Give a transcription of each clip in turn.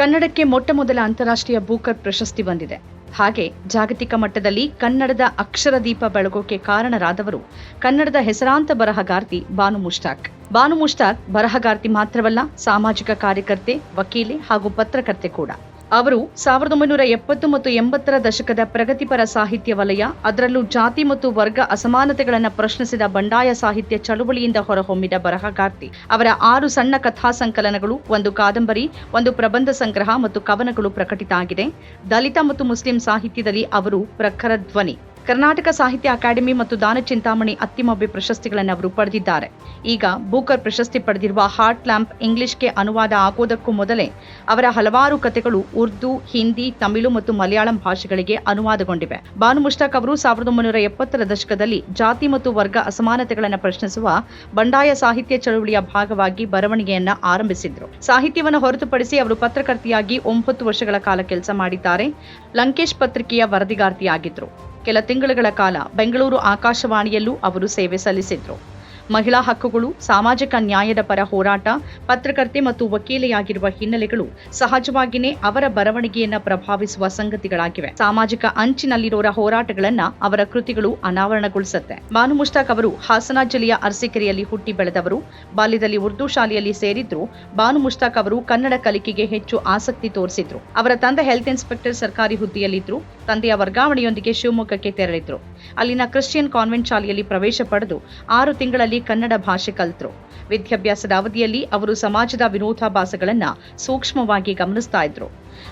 ಕನ್ನಡಕ್ಕೆ ಮೊಟ್ಟಮೊದಲ ಅಂತಾರಾಷ್ಟ್ರೀಯ ಬೂಕರ್ ಪ್ರಶಸ್ತಿ ಬಂದಿದೆ. ಹಾಗೆ ಜಾಗತಿಕ ಮಟ್ಟದಲ್ಲಿ ಕನ್ನಡದ ಅಕ್ಷರ ದೀಪ ಬೆಳಗೋಕೆ ಕಾರಣರಾದವರು ಕನ್ನಡದ ಹೆಸರಾಂತ ಬರಹಗಾರ್ತಿ ಬಾನು ಮುಷ್ತಾಕ್. ಬಾನು ಮುಷ್ತಾಕ್ ಬರಹಗಾರ್ತಿ ಮಾತ್ರವಲ್ಲ, ಸಾಮಾಜಿಕ ಕಾರ್ಯಕರ್ತೆ, ವಕೀಲೆ ಹಾಗೂ ಪತ್ರಕರ್ತೆ ಕೂಡ. ಅವರು ಸಾವಿರದ ಒಂಬೈನೂರ ಎಪ್ಪತ್ತು ಮತ್ತು ಎಂಬತ್ತರ ದಶಕದ ಪ್ರಗತಿಪರ ಸಾಹಿತ್ಯ ವಲಯ, ಅದರಲ್ಲೂ ಜಾತಿ ಮತ್ತು ವರ್ಗ ಅಸಮಾನತೆಗಳನ್ನು ಪ್ರಶ್ನಿಸಿದ ಬಂಡಾಯ ಸಾಹಿತ್ಯ ಚಳುವಳಿಯಿಂದ ಹೊರಹೊಮ್ಮಿದ ಬರಹಗಾರ್ತಿ ಅವರ ಆರು ಸಣ್ಣ ಕಥಾ ಸಂಕಲನಗಳು, ಒಂದು ಕಾದಂಬರಿ, ಒಂದು ಪ್ರಬಂಧ ಸಂಗ್ರಹ ಮತ್ತು ಕವನಗಳು ಪ್ರಕಟಿತ ಆಗಿದೆ. ದಲಿತ ಮತ್ತು ಮುಸ್ಲಿಂ ಸಾಹಿತ್ಯದಲ್ಲಿ ಅವರು ಪ್ರಖರ ಧ್ವನಿ. ಕರ್ನಾಟಕ ಸಾಹಿತ್ಯ ಅಕಾಡೆಮಿ ಮತ್ತು ದಾನ ಚಿಂತಾಮಣಿ ಅತ್ತಿಮಬ್ಬೆ ಪ್ರಶಸ್ತಿಗಳನ್ನು ಅವರು ಪಡೆದಿದ್ದಾರೆ. ಈಗ ಬೂಕರ್ ಪ್ರಶಸ್ತಿ ಪಡೆದಿರುವ ಹಾರ್ಟ್ ಲ್ಯಾಂಪ್ ಇಂಗ್ಲಿಷ್ಗೆ ಅನುವಾದ ಆಗೋದಕ್ಕೂ ಮೊದಲೇ ಅವರ ಹಲವಾರು ಕಥೆಗಳು ಉರ್ದು, ಹಿಂದಿ, ತಮಿಳು ಮತ್ತು ಮಲಯಾಳಂ ಭಾಷೆಗಳಿಗೆ ಅನುವಾದಗೊಂಡಿವೆ. ಬಾನು ಮುಷ್ತಾಕ್ ಅವರು ಸಾವಿರದ ಒಂಬೈನೂರ ಎಪ್ಪತ್ತರ ದಶಕದಲ್ಲಿ ಜಾತಿ ಮತ್ತು ವರ್ಗ ಅಸಮಾನತೆಗಳನ್ನು ಪ್ರಶ್ನಿಸುವ ಬಂಡಾಯ ಸಾಹಿತ್ಯ ಚಳುವಳಿಯ ಭಾಗವಾಗಿ ಬರವಣಿಗೆಯನ್ನು ಆರಂಭಿಸಿದ್ರು. ಸಾಹಿತ್ಯವನ್ನು ಹೊರತುಪಡಿಸಿ ಅವರು ಪತ್ರಕರ್ತೆಯಾಗಿ ಒಂಬತ್ತು ವರ್ಷಗಳ ಕಾಲ ಕೆಲಸ ಮಾಡಿದ್ದಾರೆ. ಲಂಕೇಶ್ ಪತ್ರಿಕೆಯ ವರದಿಗಾರ್ತಿಯಾಗಿದ್ರು. ಕೆಲ ತಿಂಗಳುಗಳ ಕಾಲ ಬೆಂಗಳೂರು ಆಕಾಶವಾಣಿಯಲ್ಲೂ ಅವರು ಸೇವೆ ಸಲ್ಲಿಸಿದ್ರು. ಮಹಿಳಾ ಹಕ್ಕುಗಳು, ಸಾಮಾಜಿಕ ನ್ಯಾಯದ ಪರ ಹೋರಾಟ, ಪತ್ರಕರ್ತೆ ಮತ್ತು ವಕೀಲೆಯಾಗಿರುವ ಹಿನ್ನೆಲೆಗಳು ಸಹಜವಾಗಿಯೇ ಅವರ ಬರವಣಿಗೆಯನ್ನು ಪ್ರಭಾವಿಸುವ ಸಂಗತಿಗಳಾಗಿವೆ. ಸಾಮಾಜಿಕ ಅಂಚಿನಲ್ಲಿರೋರ ಹೋರಾಟಗಳನ್ನ ಅವರ ಕೃತಿಗಳು ಅನಾವರಣಗೊಳಿಸುತ್ತೆ. ಬಾನು ಮುಷ್ತಾಕ್ ಅವರು ಹಾಸನ ಜಿಲ್ಲೆಯ ಅರಸೀಕೆರೆಯಲ್ಲಿ ಹುಟ್ಟಿ ಬೆಳೆದವರು. ಬಾಲ್ಯದಲ್ಲಿ ಉರ್ದು ಶಾಲೆಯಲ್ಲಿ ಸೇರಿದ್ರು. ಬಾನು ಮುಷ್ತಾಕ್ ಅವರು ಕನ್ನಡ ಕಲಿಕೆಗೆ ಹೆಚ್ಚು ಆಸಕ್ತಿ ತೋರಿಸಿದ್ರು. ಅವರ ತಂದೆ ಹೆಲ್ತ್ ಇನ್ಸ್ಪೆಕ್ಟರ್ ಸರ್ಕಾರಿ ಹುದ್ದೆಯಲ್ಲಿದ್ರು. ತಂದೆಯ ವರ್ಗಾವಣೆಯೊಂದಿಗೆ ಶಿವಮೊಗ್ಗಕ್ಕೆ ತೆರಳಿದ್ರು. ಅಲ್ಲಿನ ಕ್ರಿಶ್ಚಿಯನ್ ಕಾನ್ವೆಂಟ್ ಶಾಲೆಯಲ್ಲಿ ಪ್ರವೇಶ ಪಡೆದು ಆರು ತಿಂಗಳಲ್ಲಿ ಕನ್ನಡ ಭಾಷೆ ಕಲಿತರು. ವಿದ್ಯಾಭ್ಯಾಸದ ಅವಧಿಯಲ್ಲಿ ಅವರು ಸಮಾಜದ ವಿರೋಧಾಭಾಸಗಳನ್ನು ಸೂಕ್ಷ್ಮವಾಗಿ ಗಮನಿಸ್ತಾ ಇದ್ರು.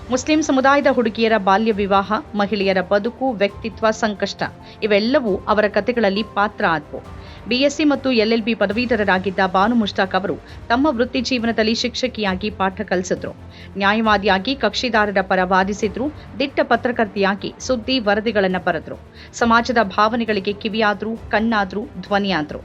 ಮುಸ್ಲಿಂ ಸಮುದಾಯದ ಹುಡುಗಿಯರ ಬಾಲ್ಯ ವಿವಾಹ, ಮಹಿಳೆಯರ ಬದುಕು, ವ್ಯಕ್ತಿತ್ವ ಸಂಕಷ್ಟ ಇವೆಲ್ಲವೂ ಅವರ ಕಥೆಗಳಲ್ಲಿ ಪಾತ್ರ ಆದವು. ಬಿಎಸ್ಸಿ ಮತ್ತು ಎಲ್ಎಲ್ಬಿ ಪದವೀಧರರಾಗಿದ್ದ ಬಾನು ಮುಷ್ತಾಕ್ ಅವರು ತಮ್ಮ ವೃತ್ತಿ ಜೀವನದಲ್ಲಿ ಶಿಕ್ಷಕಿಯಾಗಿ ಪಾಠ ಕಲಿಸಿದ್ರು. ನ್ಯಾಯವಾದಿಯಾಗಿ ಕಕ್ಷಿದಾರರ ಪರ ವಾದಿಸಿದ್ರು, ದಿಟ್ಟ ಪತ್ರಕರ್ತೆಯಾಗಿ ಸುದ್ದಿ ವರದಿಗಳನ್ನು ಬರೆದ್ರು. ಸಮಾಜದ ಭಾವನೆಗಳಿಗೆ ಕಿವಿಯಾದ್ರು, ಕಣ್ಣಾದ್ರು, ಧ್ವನಿಯಾದ್ರು.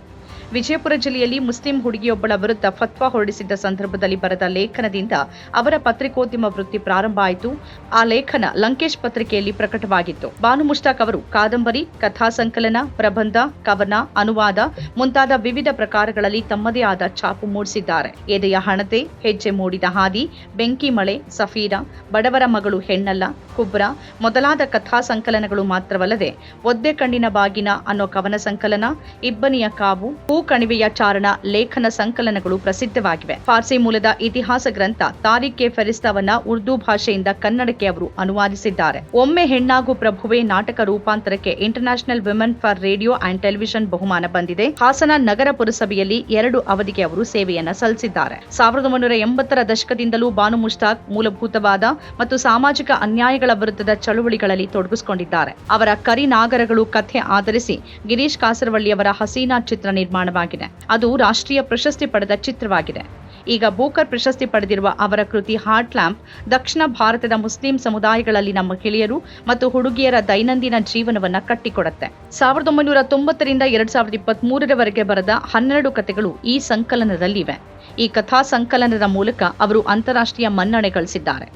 ವಿಜಯಪುರ ಜಿಲ್ಲೆಯಲ್ಲಿ ಮುಸ್ಲಿಂ ಹುಡುಗಿಯೊಬ್ಬಳ ವಿರುದ್ಧ ಫತ್ವಾ ಹೊರಡಿಸಿದ್ದ ಸಂದರ್ಭದಲ್ಲಿ ಬರೆದ ಲೇಖನದಿಂದ ಅವರ ಪತ್ರಿಕೋದ್ಯಮ ವೃತ್ತಿ ಪ್ರಾರಂಭ ಆಯಿತು. ಆ ಲೇಖನ ಲಂಕೇಶ್ ಪತ್ರಿಕೆಯಲ್ಲಿ ಪ್ರಕಟವಾಗಿತ್ತು. ಬಾನು ಮುಷ್ತಾಕ್ ಅವರು ಕಾದಂಬರಿ, ಕಥಾ ಸಂಕಲನ, ಪ್ರಬಂಧ, ಕವನ, ಅನುವಾದ ಮುಂತಾದ ವಿವಿಧ ಪ್ರಕಾರಗಳಲ್ಲಿ ತಮ್ಮದೇ ಆದ ಛಾಪು ಮೂಡಿಸಿದ್ದಾರೆ. ಎದೆಯ ಹಣತೆ, ಹೆಜ್ಜೆ ಮೂಡಿದ ಹಾದಿ, ಬೆಂಕಿ ಮಳೆ, ಸಫೀರಾ, ಬಡವರ ಮಗಳು ಹೆಣ್ಣಲ್ಲ, ಕುಬ್ರ ಮೊದಲಾದ ಕಥಾ ಸಂಕಲನಗಳು ಮಾತ್ರವಲ್ಲದೆ ಒದ್ದೆ ಕಣ್ಣಿನ ಬಾಗಿನ ಅನ್ನೋ ಕವನ ಸಂಕಲನ, ಇಬ್ಬನಿಯ ಕಾವು ಹೂ ಕಣಿವೆಯ ಚಾರಣ ಲೇಖನ ಸಂಕಲನಗಳು ಪ್ರಸಿದ್ಧವಾಗಿವೆ. ಫಾರ್ಸಿ ಮೂಲದ ಇತಿಹಾಸ ಗ್ರಂಥ ತಾರೀಖೆ ಫೆರಿಸ್ತಾವನ್ನ ಉರ್ದು ಭಾಷೆಯಿಂದ ಕನ್ನಡಕ್ಕೆ ಅವರು ಅನುವಾದಿಸಿದ್ದಾರೆ. ಒಮ್ಮೆ ಹೆಣ್ಣಾಗು ಪ್ರಭುವೆ ನಾಟಕ ರೂಪಾಂತರಕ್ಕೆ international women for radio and television ಬಹುಮಾನ ಬಂದಿದೆ. ಹಾಸನ ನಗರ ಪುರಸಭೆಯಲ್ಲಿ ಎರಡು ಅವಧಿಗೆ ಅವರು ಸೇವೆಯನ್ನ ಸಲ್ಲಿಸಿದ್ದಾರೆ. ಸಾವಿರದ ಒಂಬೈನೂರ ಎಂಬತ್ತರ ದಶಕದಿಂದಲೂ ಬಾನು ಮುಷ್ತಾಕ್ ಮೂಲಭೂತವಾದ ಮತ್ತು ಸಾಮಾಜಿಕ ಅನ್ಯಾಯಗಳ ವಿರುದ್ಧದ ಚಳುವಳಿಗಳಲ್ಲಿ ತೊಡಗಿಸಿಕೊಂಡಿದ್ದಾರೆ. ಅವರ ಕರಿನಾಗರಗಳು ಕಥೆ ಆಧರಿಸಿ ಗಿರೀಶ್ ಕಾಸರವಳ್ಳಿಯವರ ಹಸೀನಾ ಚಿತ್ರ ನಿರ್ಮಾಣವಾಗಿದೆ ಅದು ರಾಷ್ಟ್ರೀಯ ಪ್ರಶಸ್ತಿ ಪಡೆದ ಚಿತ್ರವಾಗಿದೆ. ಈಗ ಬೂಕರ್ ಪ್ರಶಸ್ತಿ ಪಡೆದಿರುವ ಅವರ ಕೃತಿ ಹಾರ್ಟ್ ಲ್ಯಾಂಪ್ ದಕ್ಷಿಣ ಭಾರತದ ಮುಸ್ಲಿಂ ಸಮುದಾಯಗಳಲ್ಲಿನ ಮಹಿಳೆಯರು ಮತ್ತು ಹುಡುಗಿಯರ ದೈನಂದಿನ ಜೀವನವನ್ನ ಕಟ್ಟಿಕೊಡುತ್ತೆ. ಸಾವಿರದ ಒಂಬೈನೂರ ತೊಂಬತ್ತರಿಂದ ಎರಡ್ ಸಾವಿರದ ಇಪ್ಪತ್ತ್ ಮೂರರವರೆಗೆ ಬರೆದ ಹನ್ನೆರಡು ಕಥೆಗಳು ಈ ಸಂಕಲನದಲ್ಲಿವೆ. ಈ ಕಥಾ ಸಂಕಲನದ ಮೂಲಕ ಅವರು ಅಂತಾರಾಷ್ಟ್ರೀಯ ಮನ್ನಣೆ ಗಳಿಸಿದ್ದಾರೆ.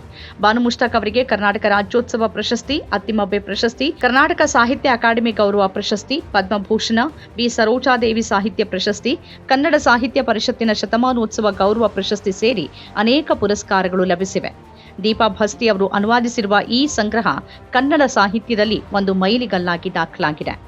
ಬಾನು ಮುಷ್ತಾಕ್ ಅವರಿಗೆ ಕರ್ನಾಟಕ ರಾಜ್ಯೋತ್ಸವ ಪ್ರಶಸ್ತಿ, ಅತ್ತಿಮಬ್ಬೆ ಪ್ರಶಸ್ತಿ, ಕರ್ನಾಟಕ ಸಾಹಿತ್ಯ ಅಕಾಡೆಮಿ ಗೌರವ ಪ್ರಶಸ್ತಿ, ಪದ್ಮಭೂಷಣ, ಬಿ. ಸರೋಜಾದೇವಿ ಸಾಹಿತ್ಯ ಪ್ರಶಸ್ತಿ, ಕನ್ನಡ ಸಾಹಿತ್ಯ ಪರಿಷತ್ತಿನ ಶತಮಾನೋತ್ಸವ ಗೌರವ ಪ್ರಶಸ್ತಿ ಸೇರಿ ಅನೇಕ ಪುರಸ್ಕಾರಗಳು ಲಭಿಸಿವೆ. ದೀಪಾ ಭಸ್ತಿ ಅವರು ಅನುವಾದಿಸಿರುವ ಈ ಸಂಗ್ರಹ ಕನ್ನಡ ಸಾಹಿತ್ಯದಲ್ಲಿ ಒಂದು ಮೈಲಿಗಲ್ಲಾಗಿ ದಾಖಲಾಗಿದೆ.